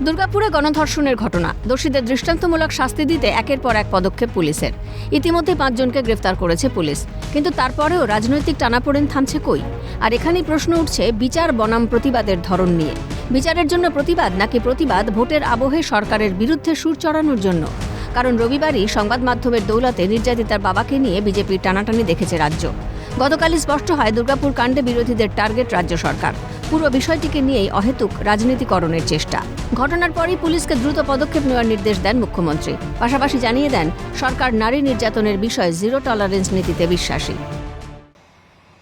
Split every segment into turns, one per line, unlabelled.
দুর্গাপুরে গণধর্ষণের ঘটনা। দোষীদের দৃষ্টান্তমূলক শাস্তি দিতে একের পর এক পদক্ষেপ পুলিশের। ইতিমধ্যে পাঁচজনকে গ্রেফতার করেছে পুলিশ। কিন্তু তারপরেও রাজনৈতিক টানাপোড়েন থামছে কই? আর এখানেই প্রশ্ন উঠছে বিচার বনাম প্রতিবাদের ধরন নিয়ে। বিচারের জন্য প্রতিবাদ নাকি প্রতিবাদ ভোটের আবহে সরকারের বিরুদ্ধে সুর চড়ানোর জন্য? কারণ রবিবারই সংবাদ মাধ্যমের দৌলতে নির্যাতিতার বাবাকে নিয়ে বিজেপির টানাটানি দেখেছে রাজ্য। গতকালই স্পষ্ট হয় দুর্গাপুর কাণ্ডে বিরোধীদের টার্গেট রাজ্য সরকার। পুরো বিষয়টিকে নিয়েই অহেতুক রাজনীতিকরণের চেষ্টা। ঘটনার পরই পুলিশকে দ্রুত পদক্ষেপ নেওয়ার নির্দেশ দেন মুখ্যমন্ত্রী। পাশাপাশি জানিয়ে দেন, সরকার নারী নির্যাতনের বিষয়ে জিরো টলারেন্স নীতিতে বিশ্বাসী।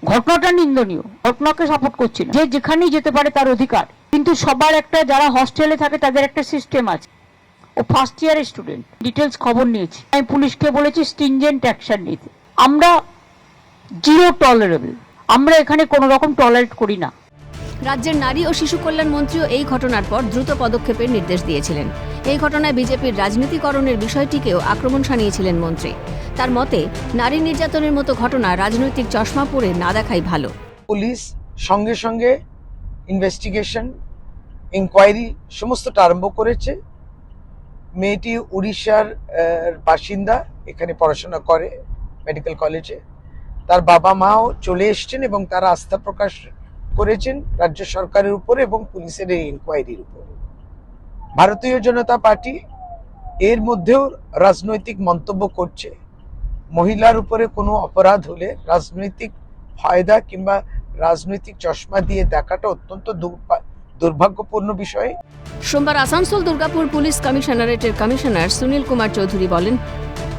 ঘটনাটা নিন্দনীয়। ঘটনাকে সাপোর্ট করছি যে যেখানেই যেতে পারে তার অধিকার। কিন্তু সবার একটা, যারা হস্টেলে থাকে তাদের একটা সিস্টেম আছে। ও ফার্স্ট ইয়ারের স্টুডেন্ট ডিটেলস খবর নিয়েছি। আমি পুলিশকে বলেছি স্টিনজেন্ট অ্যাকশন নিতে। আমরা জিরো টলারেবল আমরা এখানে কোনো রকম টলারেট করি না।
রাজ্যের নারী ও শিশু কল্যাণ মন্ত্রীও এই ঘটনার পর দ্রুত পদক্ষেপের নির্দেশ দিয়েছিলেন। এই ঘটনায় বিজেপির রাজনীতিকরণের বিষয়টিকেও আক্রমণ শানিয়েছিলেন মন্ত্রী। তার মতে, নারী নির্যাতনের মতো ঘটনা রাজনৈতিক চশমা পরে না দেখাই ভালো।
পুলিশ, সঙ্গে সঙ্গে ইনভেস্টিগেশন ইনকোয়ারি সমস্তটা আরম্ভ করেছে। মেয়েটি উড়িষ্যার বাসিন্দা, এখানে পড়াশোনা করে মেডিকেল কলেজে তার বাবা মাও চলে এসছেন এবং তারা আস্থা প্রকাশ করেছেন রাজ্য সরকারের উপরে এবং পুলিশের এই ইনকোয়ারির উপরে। ভারতীয় জনতা পার্টি এর মধ্যেও রাজনৈতিক মন্তব্য করছে। মহিলার উপরে কোনো অপরাধ হলে রাজনৈতিক ফায়দা কিংবা রাজনৈতিক চশমা দিয়ে দেখাটা অত্যন্ত দুর্ভা- দুর্ভাগ্যপূর্ণ বিষয়।
সোমবার আসানসোল দুর্গাপুর পুলিশ কমিশনারেটের কমিশনার সুনীল কুমার চৌধুরী বলেন,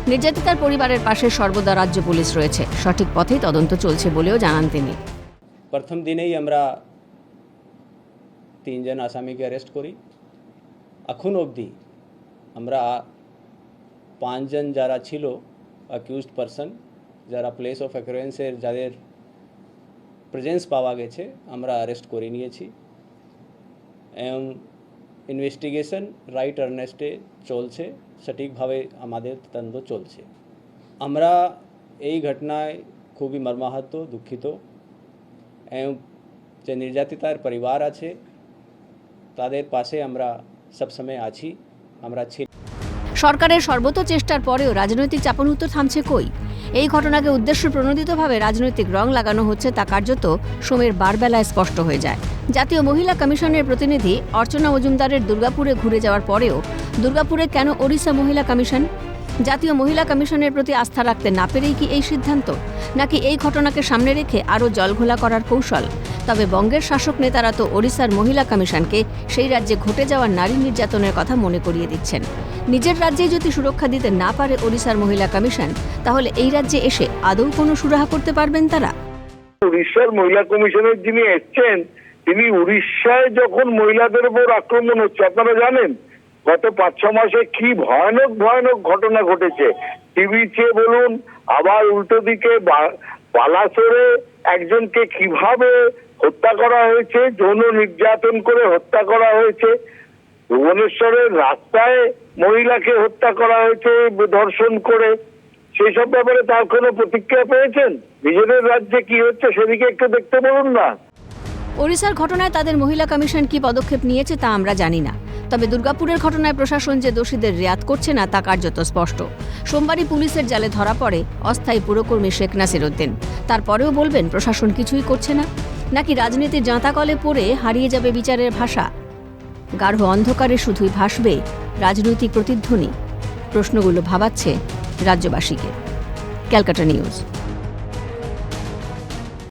নির্যাতিতার পরিবারের পাশে সর্বদা রাজ্য পুলিশ রয়েছে। সঠিক পথেই তদন্ত চলছে বলেও জানান তিনি।
প্রথম দিনেই আমরা তিনজন আসামিকে অ্যারেস্ট করি এখন অবধি আমরা পাঁচজন যারা ছিল অ্যাকিউজড পারসন যারা প্লেস অফ অ্যাকুরেন্সের যাদের প্রেজেন্স পাওয়া গেছে আমরা অ্যারেস্ট করে নিয়েছি এবং ইনভেস্টিগেশন রাইট আর্নেস্টে চলছে সঠিকভাবে আমাদের তদন্ত চলছে আমরা এই ঘটনায় খুবই মর্মাহত দুঃখিত যে নির্যাতিতার পরিবার আছে তাদের পাশে আমরা সবসময় আছি আমরা ছি
সরকারের সর্বত চেষ্টার পরেও রাজনৈতিক চাপানুত্তর থামছে কই? এই ঘটনাকে উদ্দেশ্য প্রণোদিতভাবে রাজনৈতিক রং লাগানো হচ্ছে তা কার্যত সোমের বারবেলায় স্পষ্ট হয়ে যায়। জাতীয় মহিলা কমিশনের প্রতিনিধি অর্চনা মজুমদারের দুর্গাপুরে ঘুরে যাওয়ার পরেও, দুর্গাপুরে কেন ওড়িশা মহিলা কমিশন? জাতীয় মহিলা কমিশনের প্রতি আস্থা রাখতে না পেরেই কি এই সিদ্ধান্ত? নাকি এই ঘটনাকে সামনে রেখে আরও জলঘোলা করার কৌশল? তবে বঙ্গের শাসক নেতারা তো ওড়িশার মহিলা কমিশনকে সেই রাজ্যে ঘটে যাওয়া নারী নির্যাতনের কথা মনে করিয়ে দিচ্ছেন। নিজের রাজ্যেই যদি সুরক্ষা দিতে না পারে ওড়িশার মহিলা কমিশন, তাহলে এই রাজ্যে এসে আদৌ কোনো সুরাহা করতে পারবেন তারা?
উড়িষ্যার মহিলা কমিশনের যিনি এসছেন, তিনি উড়িষ্যায় যখন মহিলাদের উপর আক্রমণ হচ্ছে, আপনারা জানেন? গত পাঁচ ছ মাসে কি ভয়ানক ভয়ানক ঘটনা ঘটেছে? টিভিতে বলুন, আবার উল্টো দিকে বালাসোরে একজনকে কীভাবে হত্যা করা হয়েছে, যৌন নির্যাতন করে হত্যা করা হয়েছে, ভুবনেশ্বরের রাস্তায় মহিলাকে হত্যা করা হয়েছে ধর্ষণ করে সেই সব ব্যাপারে তার কোনো প্রতিক্রিয়া পেয়েছেন? নিজেদের রাজ্যে কি হচ্ছে সেদিকে একটু দেখতে বলুন না।
ওড়িশার ঘটনায় তাদের মহিলা কমিশন কি পদক্ষেপ নিয়েছে তা আমরা জানি না। তবে দুর্গাপুরের ঘটনায় প্রশাসন যে দোষীদের রেয়াত করছে না, তা কার্যত স্পষ্ট। সোমবারই পুলিশের জালে ধরা পড়ে অস্থায়ী পুরকর্মী শেখ নাসির উদ্দিন তারপরেও বলবেন, প্রশাসন কিছুই করছে না। নাকি রাজনীতির জাঁতাকলে পড়ে হারিয়ে যাবে বিচারের ভাষা? গাঢ় অন্ধকারে শুধুই ভাসবে রাজনৈতিক প্রতিধ্বনি। প্রশ্নগুলো ভাবাচ্ছে রাজ্যবাসীকে। ক্যালকাটা নিউজ।